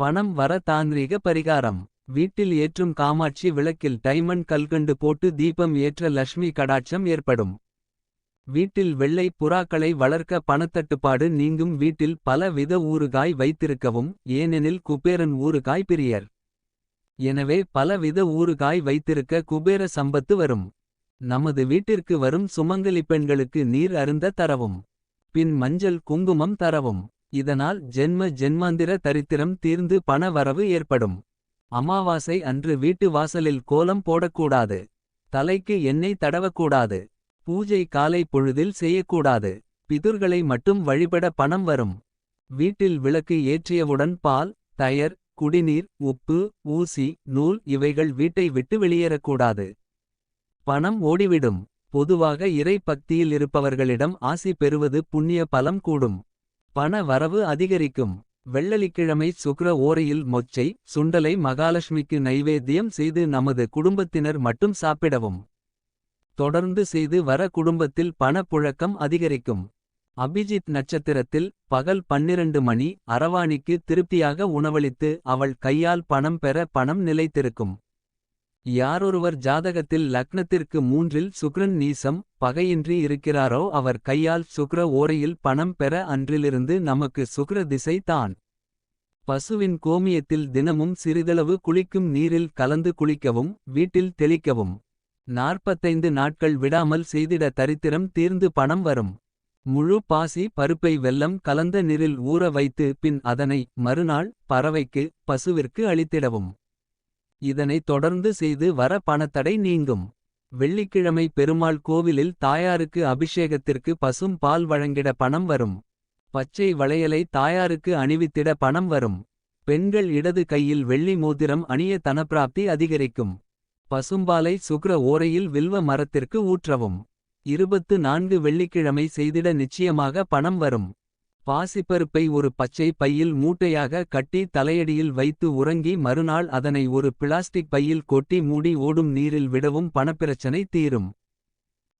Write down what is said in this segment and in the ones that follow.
பணம் வர தாந்திரீக பரிகாரம். வீட்டில் ஏற்றும் காமாட்சி விளக்கில் டைமண்ட் கல்கண்டு போட்டு தீபம் ஏற்ற லக்ஷ்மி கடாட்சம் ஏற்படும். வீட்டில் வெள்ளை புறாக்களை வளர்க்க பணத்தட்டுப்பாடு நீங்கும் வீட்டில் பல வித ஊறுகாய் வைத்திருக்கவும் ஏனெனில் குபேரன் ஊறுகாய் பிரியர். எனவே பல வித ஊறுகாய் வைத்திருக்க குபேர சம்பத்து வரும். நமது வீட்டிற்கு வரும் சுமங்கலி பெண்களுக்கு நீர் அருந்த தரவும். பின் மஞ்சள் குங்குமம் தரவும். இதனால் ஜென்ம ஜென்மாந்திர தரித்திரம் தீர்ந்து பண வரவு ஏற்படும். அமாவாசை அன்று வீட்டு வாசலில் கோலம் போடக்கூடாது. தலைக்கு எண்ணெய் தடவக்கூடாது. பூஜை காலை பொழுதில் செய்யக்கூடாது. பிதுர்களை மட்டும் வழிபட பணம் வரும். வீட்டில் விளக்கு ஏற்றியவுடன் பால் தயர் குடிநீர் உப்பு ஊசி நூல் இவைகள் வீட்டை விட்டு வெளியேறக்கூடாது. பணம் ஓடிவிடும். பொதுவாக இறை பக்தியில் இருப்பவர்களிடம் ஆசி பெறுவது புண்ணிய பலம் கூடும். பண வரவு அதிகரிக்கும். வெள்ளலிக்கிழமை சுக்ர ஓரையில் மொச்சை சுண்டலை மகாலட்சுமிக்கு நைவேத்தியம் செய்து நமது குடும்பத்தினர் மட்டும் சாப்பிடவும். தொடர்ந்து செய்து வர குடும்பத்தில் பணப்புழக்கம் அதிகரிக்கும். அபிஜித் நட்சத்திரத்தில் பகல் பன்னிரண்டு மணி அரவாணிக்கு திருப்தியாக உணவளித்து அவள் கையால் பணம் பெற பணம் நிலைத்திருக்கும். யாரொருவர் ஜாதகத்தில் லக்னத்திற்கு மூன்றில் சுக்ரன் நீசம் பகையின்றி இருக்கிறாரோ அவர் கையால் சுக்ர ஓரையில் பணம் பெற அன்றிலிருந்து நமக்கு சுக்ர திசை தான். பசுவின் கோமியத்தில் தினமும் சிறிதளவு குளிக்கும் நீரில் கலந்து குளிக்கவும் வீட்டில் தெளிக்கவும். நாற்பத்தைந்து நாட்கள் விடாமல் செய்திட தரித்திரம் தீர்ந்து பணம் வரும். முழு பாசி பருப்பை வெல்லம் கலந்த நீரில் ஊற வைத்து பின் அதனை மறுநாள் பறவைக்கு பசுவிற்கு அளித்திடவும். இதனை தொடர்ந்து செய்து வர பணத்தடை நீங்கும். வெள்ளிக்கிழமை பெருமாள் கோவிலில் தாயாருக்கு அபிஷேகத்திற்கு பசும் பால் வழங்கிட பணம் வரும். பச்சை வளையலை தாயாருக்கு அணிவித்திட பணம் வரும். பெண்கள் இடது கையில் வெள்ளி மோதிரம் அணிய தனப்பிராப்தி அதிகரிக்கும். பசும்பாலை சுக்ர ஓரையில் வில்வ மரத்திற்கு ஊற்றவும். இருபத்து நான்கு வெள்ளிக்கிழமை செய்திட நிச்சயமாக பணம் வரும். பாசிப்பருப்பை ஒரு பச்சை பையில் மூட்டையாக கட்டி தலையடியில் வைத்து உறங்கி மறுநாள் அதனை ஒரு பிளாஸ்டிக் பையில் கொட்டி மூடி ஓடும் நீரில் விடவும் பணப்பிரச்சனை தீரும்.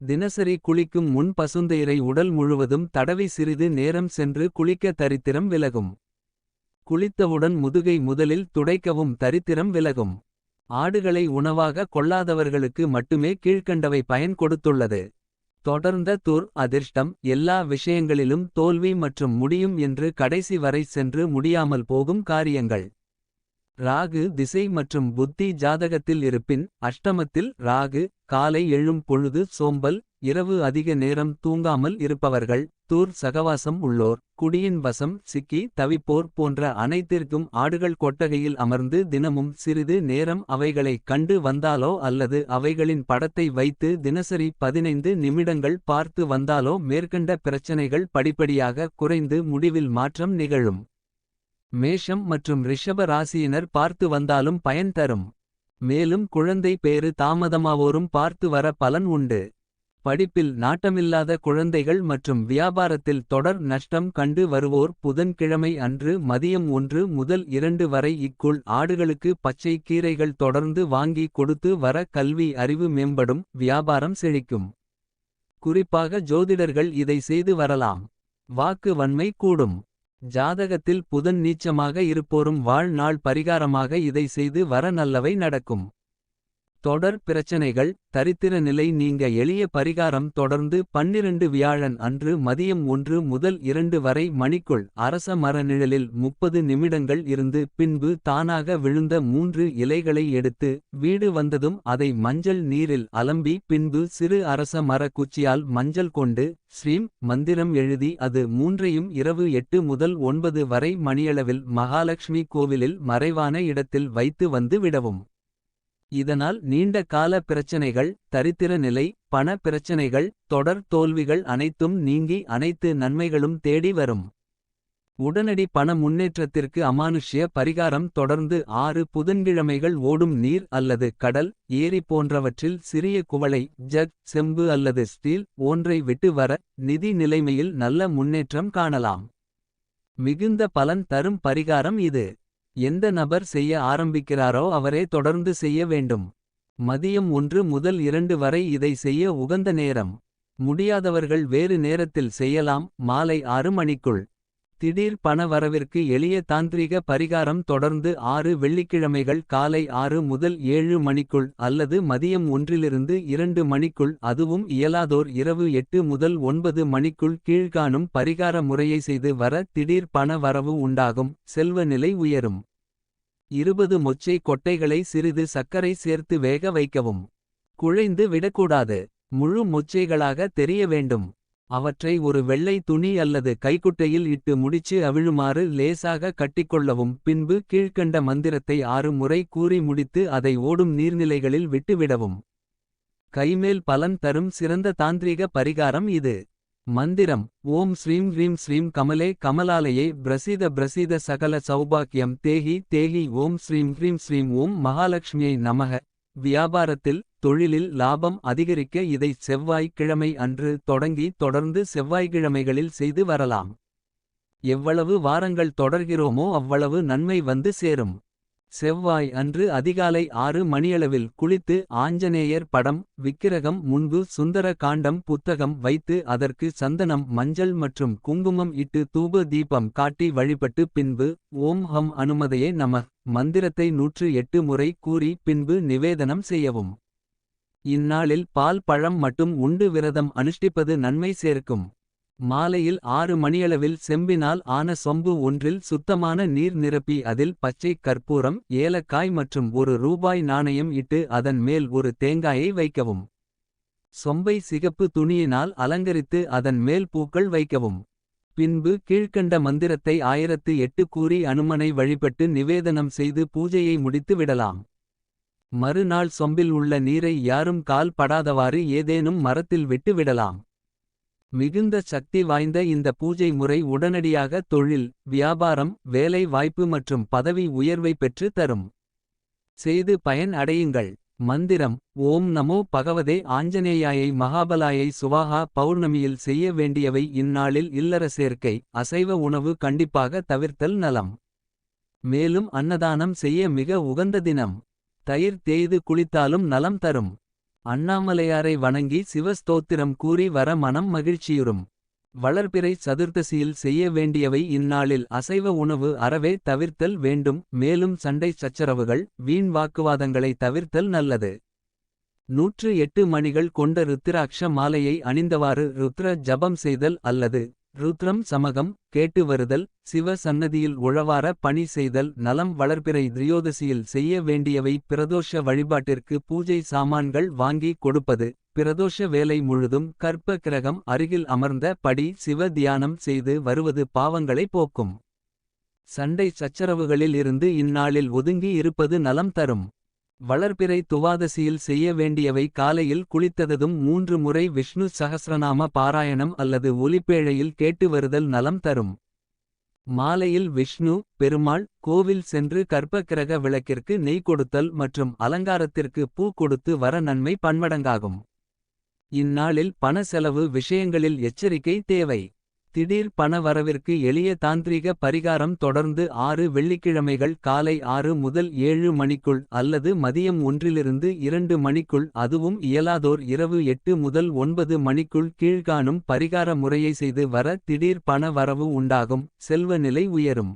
தினசரி குளிக்கும் முன் பசுந்தையரை உடல் முழுவதும் தடவி சிறிது நேரம் சென்று குளிக்க தரித்திரம் விலகும். குளித்தவுடன் முதுகை முதலில் துடைக்கவும் தரித்திரம் விலகும். ஆடுகளை உணவாக கொள்ளாதவர்களுக்கு மட்டுமே கீழ்க்கண்டவை பயன் கொடுத்துள்ளது. தொடர்ந்த துர் அதிர்ஷ்டம் எல்லா விஷயங்களிலும் தோல்வி மற்றும் முடியும் என்று கடைசி வரை சென்று முடியாமல் போகும் காரியங்கள். ராகு திசை மற்றும் புத்தி ஜாதகத்தில் இருப்பின் அஷ்டமத்தில் ராகு காலை எழும் பொழுது சோம்பல் இரவு அதிக நேரம் தூங்காமல் இருப்பவர்கள் தூர் சகவாசம் உள்ளோர் குடியின் வசம் சிக்கி தவிப்போர் போன்ற அனைத்திற்கும் ஆடுகள் கொட்டகையில் அமர்ந்து தினமும் சிறிது நேரம் அவைகளை கண்டு வந்தாலோ அல்லது அவைகளின் படத்தை வைத்து தினசரி பதினைந்து நிமிடங்கள் பார்த்து வந்தாலோ மேற்கண்ட பிரச்சனைகள் படிப்படியாக குறைந்து முடிவில் மாற்றம் நிகழும். மேஷம் மற்றும் ரிஷப ராசியினர் பார்த்து வந்தாலும் பயன் தரும். மேலும் குழந்தை பேறு தாமதமாவோரும் பார்த்து வர பலன் உண்டு. படிப்பில் நாட்டமில்லாத குழந்தைகள் மற்றும் வியாபாரத்தில் தொடர் நஷ்டம் கண்டு வருவோர் புதன்கிழமை அன்று மதியம் ஒன்று முதல் இரண்டு வரை இக்குள் ஆடுகளுக்கு பச்சை கீரைகள் தொடர்ந்து வாங்கி கொடுத்து வர கல்வி அறிவு மேம்படும் வியாபாரம் செழிக்கும். குறிப்பாக ஜோதிடர்கள் இதை செய்து வரலாம். வாக்கு வன்மை கூடும். ஜாதகத்தில் புதன் நீச்சமாக இருப்போரும் வாழ்நாள் பரிகாரமாக இதை செய்து வர நல்லவை நடக்கும். தொடர் பிரச்சனைகள் தரித்திர நிலை நீங்க எளிய பரிகாரம் தொடர்ந்து பன்னிரண்டு வியாழன் அன்று மதியம் ஒன்று முதல் இரண்டு வரை மணிக்குள் அரச மரநிழலில் முப்பது நிமிடங்கள் இருந்து பின்பு தானாக விழுந்த மூன்று இலைகளை எடுத்து வீடு வந்ததும் அதை மஞ்சள் நீரில் அலம்பி பின்பு சிறு அரச மர குச்சியால் மஞ்சள் கொண்டு ஸ்ரீம் மந்திரம் எழுதி அது மூன்றையும் இரவு எட்டு முதல் ஒன்பது வரை மணியளவில் மகாலட்சுமி கோவிலில் மறைவான இடத்தில் வைத்து வந்து விடவும். இதனால் நீண்ட கால பிரச்சனைகள் தரித்திர நிலை பண பிரச்சனைகள் தொடர் தோல்விகள் அனைத்தும் நீங்கி அனைத்து நன்மைகளும் தேடி வரும். உடனடி பண முன்னேற்றத்திற்கு அமானுஷ்ய பரிகாரம் தொடர்ந்து ஆறு புதன்கிழமைகள் ஓடும் நீர் அல்லது கடல் ஏரி போன்றவற்றில் சிறிய குவளை ஜக் செம்பு அல்லது ஸ்டீல் ஒன்றை விட்டு வர நிதி நிலைமையில் நல்ல முன்னேற்றம் காணலாம். மிகுந்த பலன் தரும் பரிகாரம் இது. எந்த நபர் செய்ய ஆரம்பிக்கிறாரோ அவரே தொடர்ந்து செய்ய வேண்டும். மதியம் ஒன்று முதல் இரண்டு வரை இதை செய்ய உகந்த நேரம். முடியாதவர்கள் வேறு நேரத்தில் செய்யலாம். மாலை ஆறு மணிக்குள். திடீர் பண வரவிற்கு எளிய தாந்திரிக பரிகாரம் தொடர்ந்து ஆறு வெள்ளிக்கிழமைகள் காலை ஆறு முதல் ஏழு மணிக்குள் அல்லது மதியம் ஒன்றிலிருந்து இரண்டு மணிக்குள் அதுவும் இயலாதோர் இரவு எட்டு முதல் ஒன்பது மணிக்குள் கீழ்காணும் பரிகார முறையை செய்து வர திடீர் பண வரவு உண்டாகும். செல்வ நிலை உயரும். இருபது மொச்சை கொட்டைகளை சிறிது சர்க்கரை சேர்த்து வேக வைக்கவும். குழைந்து விடக்கூடாது. முழு மொச்சைகளாக தெரிய வேண்டும். அவற்றை ஒரு வெள்ளை துணி அல்லது கைக்குட்டையில் இட்டு முடிச்சு அவிழுமாறு லேசாக கட்டிக்கொள்ளவும். பின்பு கீழ்க்கண்ட மந்திரத்தை ஆறு முறை கூறி முடித்து அதை ஓடும் நீர்நிலைகளில் விட்டுவிடவும். கைமேல் பலன் தரும் சிறந்த தாந்திரீக பரிகாரம் இது. மந்திரம் ஓம் ஸ்ரீம் ஹ்ரீம் ஸ்ரீம் கமலே கமலாலயே பிரசீத பிரசீத சகல சௌபாக்கியம் தேஹி தேஹி ஓம் ஸ்ரீம் ஹ்ரீம் ஸ்ரீம் ஓம் மகாலட்சுமியை நமக. வியாபாரத்தில் தொழிலில் லாபம் அதிகரிக்க இதை செவ்வாய் கிழமை அன்று தொடங்கி தொடர்ந்து செவ்வாய்க்கிழமைகளில் செய்து வரலாம். எவ்வளவு வாரங்கள் தொடர்கிறோமோ அவ்வளவு நன்மை வந்து சேரும். செவ்வாய் அன்று அதிகாலை ஆறு மணியளவில் குளித்து ஆஞ்சநேயர் படம் விக்கிரகம் முன்பு சுந்தர காண்டம் புத்தகம் வைத்து அதற்கு சந்தனம் மஞ்சள் மற்றும் குங்குமம் இட்டு தூப தீபம் காட்டி வழிபட்டு பின்பு ஓம் ஹம் அனுமதையே நம மந்திரத்தை நூற்று எட்டு முறை கூறி பின்பு நிவேதனம் செய்யவும். இந்நாளில் பால் பழம் மட்டும் உண்டு விரதம் அனுஷ்டிப்பது நன்மை சேர்க்கும். மாலையில் ஆறு மணியளவில் செம்பினால் ஆன சொம்பு ஒன்றில் சுத்தமான நீர் நிரப்பி அதில் பச்சை கற்பூரம் ஏலக்காய் மற்றும் ஒரு ரூபாய் நாணயம் இட்டு அதன் மேல் ஒரு தேங்காயை வைக்கவும். சொம்பை சிகப்பு துணியினால் அலங்கரித்து அதன் மேல் பூக்கள் வைக்கவும். பின்பு கீழ்க்கண்ட மந்திரத்தை ஆயிரத்து எட்டு கூறி அனுமனை வழிபட்டு நிவேதனம் செய்து பூஜையை முடித்து விடலாம். மறுநாள் சொம்பில் உள்ள நீரை யாரும் கால் படாதவாறு ஏதேனும் மரத்தில் விட்டு விடலாம். மிகுந்த சக்தி வாய்ந்த இந்த பூஜை முறை உடனடியாக தொழில் வியாபாரம் வேலை வாய்ப்பு மற்றும் பதவி உயர்வை பெற்று தரும். செய்து பயன் அடையுங்கள். மந்திரம் ஓம் நமோ பகவதே ஆஞ்சநேயாயை மகாபலாயை சுவாகா பௌர்ணமியில் செய்ய வேண்டியவை இந்நாளில் இல்லற சேர்க்கை அசைவ உணவு கண்டிப்பாக தவிர்த்தல் நலம். மேலும் அன்னதானம் செய்ய மிக உகந்த தினம். தயிர் தேய்து குளித்தாலும் நலம் தரும். அண்ணாமலையாரை வணங்கி சிவஸ்தோத்திரம் கூறி வர மனம் மகிழ்ச்சியுறும். வளர்பிறை சதுர்த்தசியில் செய்ய வேண்டியவை இந்நாளில் அசைவ உணவு அறவே தவிர்த்தல் வேண்டும் மேலும் சண்டை சச்சரவுகள் வீண் வாக்குவாதங்களை தவிர்த்தல் நல்லது. நூற்று எட்டு மணிகள் கொண்ட ருத்திராட்ச மாலையை அணிந்தவாறு ருத்ர ஜபம் செய்தல் அல்லது ருத்ரம் சமகம் கேட்டு வருதல் சிவ சன்னதியில் உழவார பணி செய்தல் நலம் வளர்பிறை திரியோதசியில் செய்ய வேண்டியவை பிரதோஷ வழிபாட்டிற்கு பூஜை சாமான்கள் வாங்கி கொடுப்பது பிரதோஷ வேலை முழுதும் கற்ப கிரகம் அருகில் அமர்ந்த படி சிவ தியானம் செய்து வருவது பாவங்களை போக்கும். சண்டை சச்சரவுகளில் இருந்து இந்நாளில் ஒதுங்கி இருப்பது நலம் தரும். வளர்பிறை துவாதசியில் செய்ய வேண்டியவை காலையில் குளித்ததும் மூன்று முறை விஷ்ணு சகசிரநாம பாராயணம் அல்லது ஒலிப்பேழையில் கேட்டு வருதல் நலம் தரும். மாலையில் விஷ்ணு பெருமாள் கோவில் சென்று கற்பக்கிரக விளக்கிற்கு நெய் கொடுத்தல் மற்றும் அலங்காரத்திற்கு பூ கொடுத்து வர நன்மை பன்மடங்காகும். இந்நாளில் பண செலவு விஷயங்களில் எச்சரிக்கை தேவை. திடீர் பண வரவிற்கு எளிய தாந்திரீக பரிகாரம் தொடர்ந்து ஆறு வெள்ளிக்கிழமைகள் காலை ஆறு முதல் ஏழு மணிக்குள் அல்லது மதியம் ஒன்றிலிருந்து இரண்டு மணிக்குள் அதுவும் இயலாதோர் இரவு எட்டு முதல் ஒன்பது மணிக்குள் கீழ்காணும் பரிகார முறையை செய்து வர திடீர் பண வரவு உண்டாகும். செல்வ நிலை உயரும்.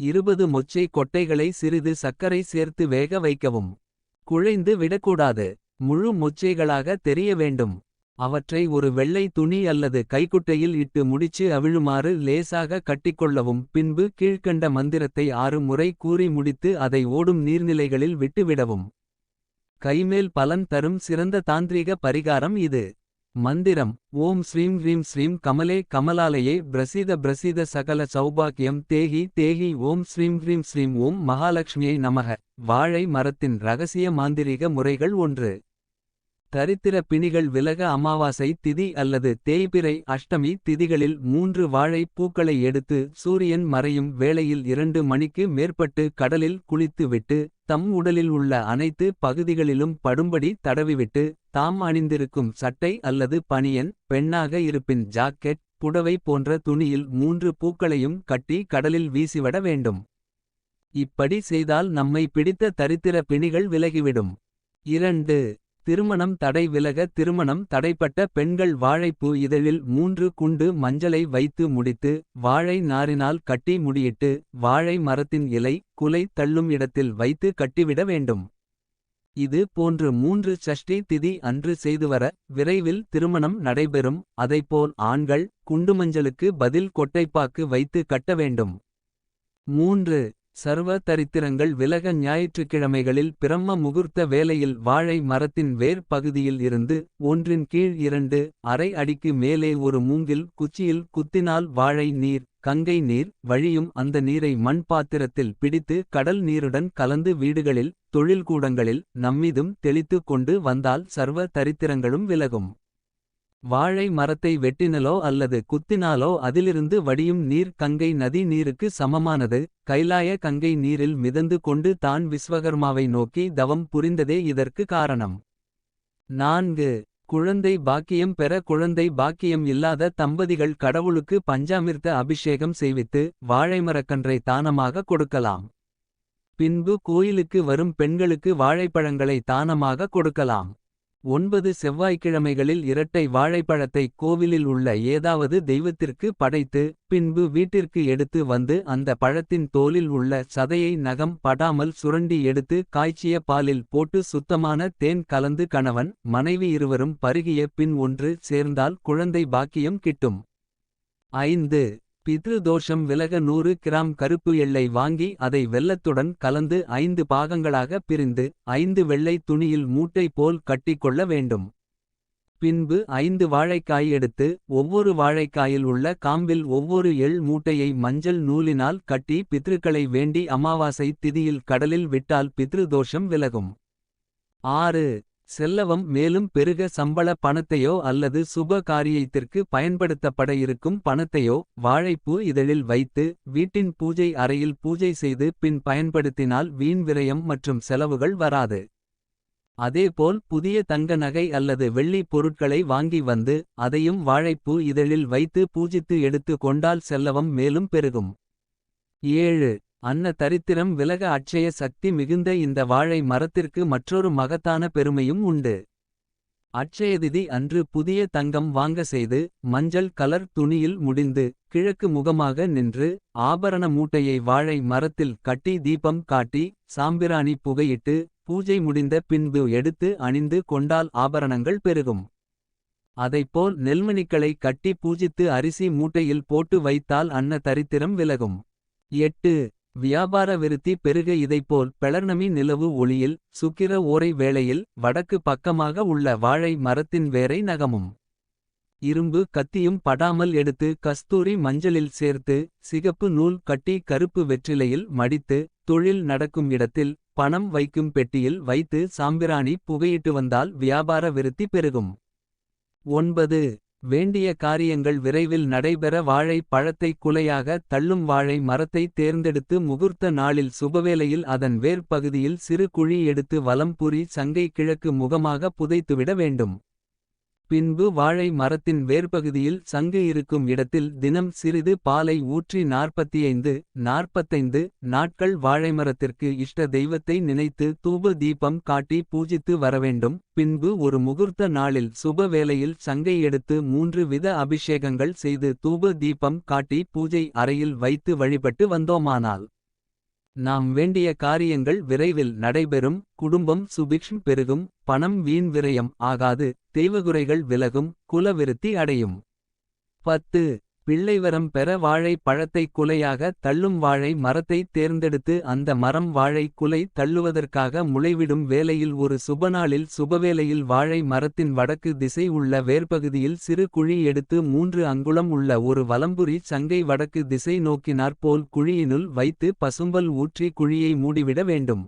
இருபது மொச்சை கொட்டைகளை சிறிது சர்க்கரை சேர்த்து வேக வைக்கவும். குழைந்து விடக்கூடாது. முழு மொச்சைகளாக தெரிய வேண்டும். அவற்றை ஒரு வெள்ளை துணி அல்லது கைக்குட்டையில் இட்டு முடிச்சு அவிழுமாறு லேசாக கட்டிக்கொள்ளவும் பின்பு கீழ்க்கண்ட மந்திரத்தை ஆறு முறை கூறி முடித்து அதை ஓடும் நீர்நிலைகளில் விட்டுவிடவும். கைமேல் பலன் தரும் சிறந்த தாந்திரீக பரிகாரம் இது. மந்திரம் ஓம் ஸ்ரீம் ஹ்ரீம் ஸ்ரீம் கமலே கமலாலயே பிரசீத பிரசீத சகல சௌபாக்கியம் தேஹி தேஹி ஓம் ஸ்ரீம் ஹ்ரீம் ஸ்ரீம் ஓம் மகாலட்சுமியை நமக. வாழை மரத்தின் ரகசிய மாந்திரீக முறைகள் ஒன்று. தரித்திர பிணிகள் விலக அமாவாசை திதி அல்லது தேய்பிறை அஷ்டமி திதிகளில் மூன்று வாழை பூக்களை எடுத்து சூரியன் மறையும் வேளையில் இரண்டு மணிக்கு மேற்பட்டு கடலில் குளித்துவிட்டு தம் உடலில் உள்ள அனைத்து பகுதிகளிலும் படும்படி தடவிவிட்டு தாம் அணிந்திருக்கும் சட்டை அல்லது பனியன் பெண்ணாக இருப்பின் ஜாக்கெட் புடவை போன்ற துணியில் மூன்று பூக்களையும் கட்டி கடலில் வீசிவிட வேண்டும். இப்படி செய்தால் நம்மை பிடித்த தரித்திர பிணிகள் விலகிவிடும். இரண்டு திருமணம் தடை விலக திருமணம் தடைப்பட்ட பெண்கள் வாழைப்பூ இதழில் மூன்று குண்டு மஞ்சளை வைத்து முடித்து வாழை நாரினால் கட்டி முடியிட்டு வாழை மரத்தின் இலை குலை தள்ளும் இடத்தில் வைத்து கட்டிவிட வேண்டும். இது போன்று மூன்று சஷ்டி திதி அன்று செய்துவர விரைவில் திருமணம் நடைபெறும். அதைப்போல் ஆண்கள் குண்டுமஞ்சளுக்கு பதில் கொட்டைப்பாக்கு வைத்து கட்ட வேண்டும். மூன்று சர்வ தரித்திரங்கள் விலக ஞாயிற்றுக்கிழமைகளில் பிரம்ம முகூர்த்த வேலையில் வாழை மரத்தின் வேர் பகுதியில் இருந்து ஒன்றின் கீழ் இரண்டு அரை அடிக்கு மேலே ஒரு மூங்கில் குச்சியில் குத்தினால் வாழை நீர் கங்கை நீர் வழியும் அந்த நீரை மண் பாத்திரத்தில் பிடித்து கடல் நீருடன் கலந்து வீடுகளில் தொழில்கூடங்களில் நம்மீதும் தெளித்து கொண்டு வந்தால் சர்வ தரித்திரங்களும் விலகும். வாழை மரத்தை வெட்டினலோ அல்லது குத்தினாலோ அதிலிருந்து வடியும் நீர் கங்கை நதி நீருக்கு சமமானது. கைலாய கங்கை நீரில் மிதந்து கொண்டு தான் விஸ்வகர்மாவை நோக்கி தவம் புரிந்ததே இதற்கு காரணம். நான்கு. குழந்தை பாக்கியம் பெற குழந்தை பாக்கியம் இல்லாத தம்பதிகள் கடவுளுக்கு பஞ்சாமிர்த அபிஷேகம் செய்வித்து வாழைமரக்கன்றை தானமாக கொடுக்கலாம். பின்பு கோயிலுக்கு வரும் பெண்களுக்கு வாழைப்பழங்களை தானமாக கொடுக்கலாம். ஒன்பது செவ்வாய்க்கிழமைகளில் இரட்டை வாழைப்பழத்தை கோவிலில் உள்ள ஏதாவது தெய்வத்திற்கு படைத்து பின்பு வீட்டிற்கு எடுத்து வந்து அந்த பழத்தின் தோலில் உள்ள சதையை நகம் படாமல் சுரண்டி எடுத்து காய்ச்சிய பாலில் போட்டு சுத்தமான தேன் கலந்து கணவன் மனைவி இருவரும் பருகிய பின் ஒன்று சேர்ந்தால் குழந்தை பாக்கியம் கிட்டும். ஐந்து பித்ரு தோஷம் விலக நூறு கிராம் கருப்பு எள்ளை வாங்கி அதை வெள்ளத்துடன் கலந்து ஐந்து பாகங்களாக பிரிந்து ஐந்து வெள்ளை துணியில் மூட்டை போல் கட்டிக்கொள்ள வேண்டும். பின்பு ஐந்து வாழைக்காய் எடுத்து ஒவ்வொரு வாழைக்காயில் உள்ள காம்பில் ஒவ்வொரு எள் மூட்டையை மஞ்சள் நூலினால் கட்டி பித்ருக்களை வேண்டி அமாவாசை திதியில் கடலில் விட்டால் பித்ரு தோஷம் விலகும். ஆறு செல்லவம் மேலும் பெருக சம்பள பணத்தையோ அல்லது சுப காரியத்திற்கு பயன்படுத்தப்பட இருக்கும் பணத்தையோ வாழைப்பூ இதழில் வைத்து வீட்டின் பூஜை அறையில் பூஜை செய்து பின் பயன்படுத்தினால் வீண் விரயம் மற்றும் செலவுகள் வராது. அதேபோல் புதிய தங்க நகை அல்லது வெள்ளி பொருட்களை வாங்கி வந்து அதையும் வாழைப்பூ இதழில் வைத்து பூஜித்து எடுத்து கொண்டால் செல்லவம் மேலும் பெருகும். ஏழு அன்ன தரித்திரம் விலக அட்சய சக்தி மிகுந்த இந்த வாழை மரத்திற்கு மற்றொரு மகத்தான பெருமையும் உண்டு. அட்சயதிதி அன்று புதிய தங்கம் வாங்க செய்து மஞ்சள் கலர் துணியில் முடிந்து கிழக்கு முகமாக நின்று ஆபரண மூட்டையை வாழை மரத்தில் கட்டி தீபம் காட்டி சாம்பிராணி புகையிட்டு பூஜை முடிந்த பின்பு எடுத்து அணிந்து கொண்டால் ஆபரணங்கள் பெருகும். அதைப்போல் நெல்மணிக்களை கட்டி பூஜித்து அரிசி மூட்டையில் போட்டு வைத்தால் அன்ன தரித்திரம் விலகும். எட்டு வியாபார விருத்தி பெருக இதைப்போல் பெளர்ணமி நிலவு ஒளியில் சுக்கிர ஓரை வேளையில் வடக்கு பக்கமாக உள்ள வாழை மரத்தின் வேரை நகமும். இரும்பு கத்தியும் படாமல் எடுத்து கஸ்தூரி மஞ்சளில் சேர்த்து சிகப்பு நூல் கட்டி கருப்பு வெற்றிலையில் மடித்து தொழில் நடக்கும் இடத்தில் பணம் வைக்கும் பெட்டியில் வைத்து சாம்பிராணி புகையிட்டு வந்தால் வியாபார விருத்தி பெருகும். ஒன்பது வேண்டிய காரியங்கள் விரைவில் நடைபெற வாழை பழத்தை குலையாக தள்ளும் வாழை மரத்தை தேர்ந்தெடுத்து முகூர்த்த நாளில் சுபவேளையில் அதன் வேர் பகுதியில் சிறு குழி எடுத்து வலம்புரி சங்கை கிழக்கு முகமாக புதைத்துவிட வேண்டும். பின்பு வாழை மரத்தின் வேர்பகுதியில் சங்கு இருக்கும் இடத்தில் தினம் சிறிது பாலை ஊற்றி நாற்பத்தைந்து நாற்பத்தைந்து நாட்கள் வாழைமரத்திற்கு இஷ்ட தெய்வத்தை நினைத்து தூப தீபம் காட்டி பூஜித்து வரவேண்டும். பின்பு ஒரு முகூர்த்த நாளில் சுப வேளையில் சங்கை எடுத்து மூன்று வித அபிஷேகங்கள் செய்து தூப தீபம் காட்டி பூஜை அறையில் வைத்து வழிபட்டு வந்தோமானால் நாம் வேண்டிய காரியங்கள் விரைவில் நடைபெறும். குடும்பம் சுபிக்ஷம் பெருகும். பணம் வீண் விரயம் ஆகாது. தெய்வகுறைகள் விலகும் குலவிருத்தி அடையும். பத்து பிள்ளைவரம் பெற வாழை பழத்தை குலையாக தள்ளும் வாழை மரத்தை தேர்ந்தெடுத்து அந்த மரம் வாழை குலை தள்ளுவதற்காக முளைவிடும் வேலையில் ஒரு சுபநாளில் சுபவேலையில் வாழை மரத்தின் வடக்கு திசை உள்ள வேர்பகுதியில் சிறு குழி எடுத்து மூன்று அங்குளம் உள்ள ஒரு வலம்புரி சங்கை வடக்கு திசை நோக்கினாற்போல் குழியினுள் வைத்து பசும்பல் ஊற்றி குழியை மூடிவிட வேண்டும்.